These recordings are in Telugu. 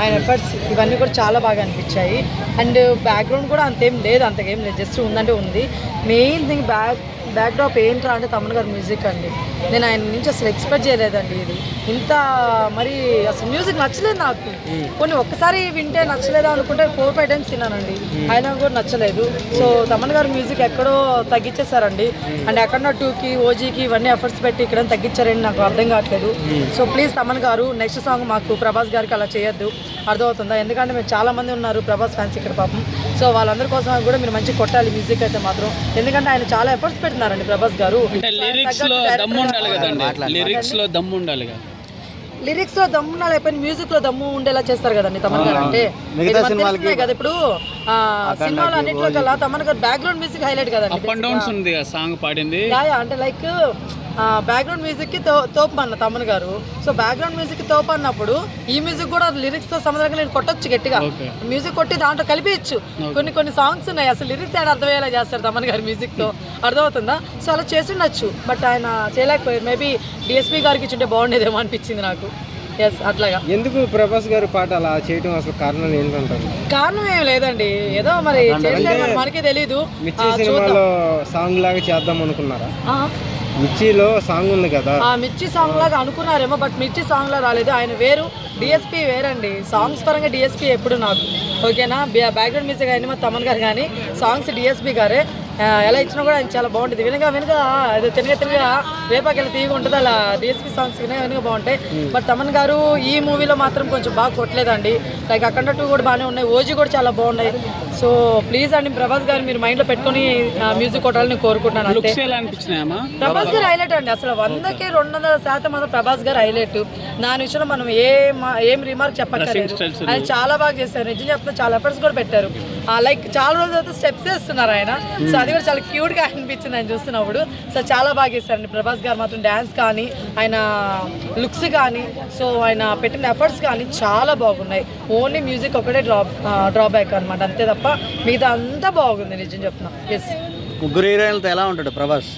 ఆయన ఎఫర్ట్స్ ఇవన్నీ కూడా చాలా బాగా అనిపించాయి. అండ్ బ్యాక్గ్రౌండ్ కూడా అంతేం లేదు అంతకేం లేదు. జస్ట్ ఉందంటే ఉంది. మెయిన్ థింగ్ బ్యాక్ బ్యాక్డ్రాప్ ఏంట్రా అంటే తమన్ గారి మ్యూజిక్ అండి. నేను ఆయన నుంచి అసలు ఎక్స్పెక్ట్ చేయలేదండి ఇది. ఇంత మరి అసలు మ్యూజిక్ నచ్చలేదు నాకు. కొన్ని ఒక్కసారి వింటే నచ్చలేదు అనుకుంటే ఫోర్ ఫైవ్ టైమ్స్ విన్నానండి అయినా కూడా నచ్చలేదు. సో తమన్ గారి మ్యూజిక్ ఎక్కడో తగ్గించేశారండి. అండ్ ఎక్కడ టూకి ఓజీకి ఇవన్నీ ఎఫర్ట్స్ పెట్టి ఇక్కడ తగ్గించారని నాకు అర్థం కావట్లేదు. సో ప్లీజ్ తమన్ గారు నెక్స్ట్ సాంగ్ మాకు ప్రభాస్ గారికి అలా చేయొద్దు. అర్థమవుతుందా? ఎందుకంటే మేము చాలా మంది ఉన్నారు ప్రభాస్ ఫ్యాన్స్ ఇక్కడ పాపం. సో వాళ్ళందరి కోసం కూడా మీరు మంచి కొట్టాలి మ్యూజిక్ అయితే మాత్రం. ఎందుకంటే ఆయన చాలా ఎఫర్ట్స్ పెడుతున్నారండి ప్రభాస్ గారు. అంటే లిరిక్స్లో దమ్ము ఉండాలి కదండి. లిరిక్స్లో దమ్ము ఉండాలి కదా. లిరిక్స్లో దమ్ము ఉండాలి అయిపోయిన మ్యూజిక్లో దమ్ము ఉండేలా చేస్తారు కదండి తమన్ గారు. అంటే కదా ఇప్పుడు ఆ, సినిమాలు అన్నింటిలో కల్లా తమన్ గారు బ్యాక్గ్రౌండ్ మ్యూజిక్ హైలైట్ కదండి అప్ అండ్ డౌన్స్ ఉంది కదా సాంగ్ పాడింది. అంటే లైక్ బ్యాక్గ్రౌండ్ మ్యూజిక్కి తో- తోపు అన్న తమన్ గారు. సో బ్యాక్గ్రౌండ్ మ్యూజిక్కి తోపు అన్నప్పుడు ఈ మ్యూజిక్ కూడా లిరిక్స్తో సంబంధంగా నేను కొట్టొచ్చు గట్టిగా. మ్యూజిక్ కొట్టి దాంట్లో కలిపియచ్చు. కొన్ని కొన్ని సాంగ్స్ ఉన్నాయి. అసలు లిరిక్స్ ఆయన అర్థమయ్యేలా చేస్తారు తమన్ గారి మ్యూజిక్తో. అర్థమవుతుందా? సో అలా చేసి ఉండొచ్చు. బట్ ఆయన చేయలేకపోయారు. మేబీ డిఎస్పీ గారికి ఇచ్చుంటే బాగుండేదేమో అనిపించింది నాకు. ఎస్ అట్లాగా. ఎందుకు ప్రభాస్ గారి పాట అలా చేయటం అసలు కారణం ఏంటంటారు? కారణం ఏం లేదండి. ఏదో మరి మనకే తెలీదు. సాంగ్ లాగా చేద్దాం అనుకున్నారా? ఆ, మిర్చిలో సాంగ్ ఉంది కదా. ఆ మిర్చి సాంగ్ లాగా అనుకున్నారేమో బట్ మిర్చి సాంగ్ లా రాలేదు. ఆయన వేరు డిఎస్పీ వేరండి. సాంగ్స్ పరంగా డిఎస్పీ ఎప్పుడు నాకు. ఓకేనా బ్యాక్గ్రౌండ్ మ్యూజిక్ అయినా మా తమన్ గారు కానీ సాంగ్స్ డిఎస్పీ గారే. ఎలా ఇచ్చినా కూడా ఆయన చాలా బాగుంటుంది. వెనుక వెనుక అది తినగా తినగా వేపాకెళ్ళి తీగ ఉంటుంది. అలా డిఎస్పీ సాంగ్స్ వెనుక బాగుంటాయి. బట్ తమన్ గారు ఈ మూవీలో మాత్రం కొంచెం బాగా కొట్టలేదండి. లైక్ అక్కడ టూ కూడా బాగానే ఉన్నాయి. ఓజీ కూడా చాలా బాగున్నాయి. సో ప్లీజ్ అండి ప్రభాస్ గారు మీరు మైండ్లో పెట్టుకొని మ్యూజిక్ కొట్టాలని కోరుకుంటున్నాను ప్రభాస్ గారు హైలైట్ అండి. అసలు వందకి రెండు వందల శాతం మాత్రం ప్రభాస్ గారు హైలైట్ దాని విషయంలో మనం ఏ మా- ఏం రిమార్క్ చెప్పక్కర్లేదు. ఆయన చాలా బాగా చేశారు. నిజం చెప్తున్నా చాలా ఎఫర్ట్స్ కూడా పెట్టారు. లైక్ చాలా రోజులు అయితే స్టెప్స్ వేస్తున్నారు ఆయన. సో అది కూడా చాలా క్యూట్గా అనిపించింది ఆయన చూస్తున్నప్పుడు. సో చాలా బాగా చేశారండి. ప్రభాస్ గారు మాత్రం డ్యాన్స్ కానీ ఆయన లుక్స్ కానీ సో ఆయన పెట్టిన ఎఫర్ట్స్ కానీ చాలా బాగున్నాయి. ఓన్లీ మ్యూజిక్ ఒకటే డ్రా డ్రాబ్యాక్ అనమాట అంతే తప్ప మిగతా అంతా బాగుంది నిజం చెప్తున్నా. ఎస్ ముగ్గురు హీరోయిన్లతో ఎలా ఉంటాడు ప్రభాస్?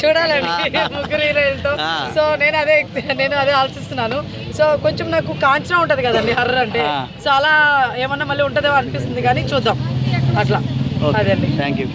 చూడాలండి ముగ్గురు హీరోయిన్తో సో నేను అదే నేను అదే ఆలోచిస్తున్నాను. సో కొంచెం నాకు కాంచనా ఉంటది కదండి హర్రర్ అంటే. సో అలా ఏమన్నా మళ్ళీ ఉంటుందేమో అనిపిస్తుంది కానీ చూద్దాం. అట్లా. అదే అండి. Thank you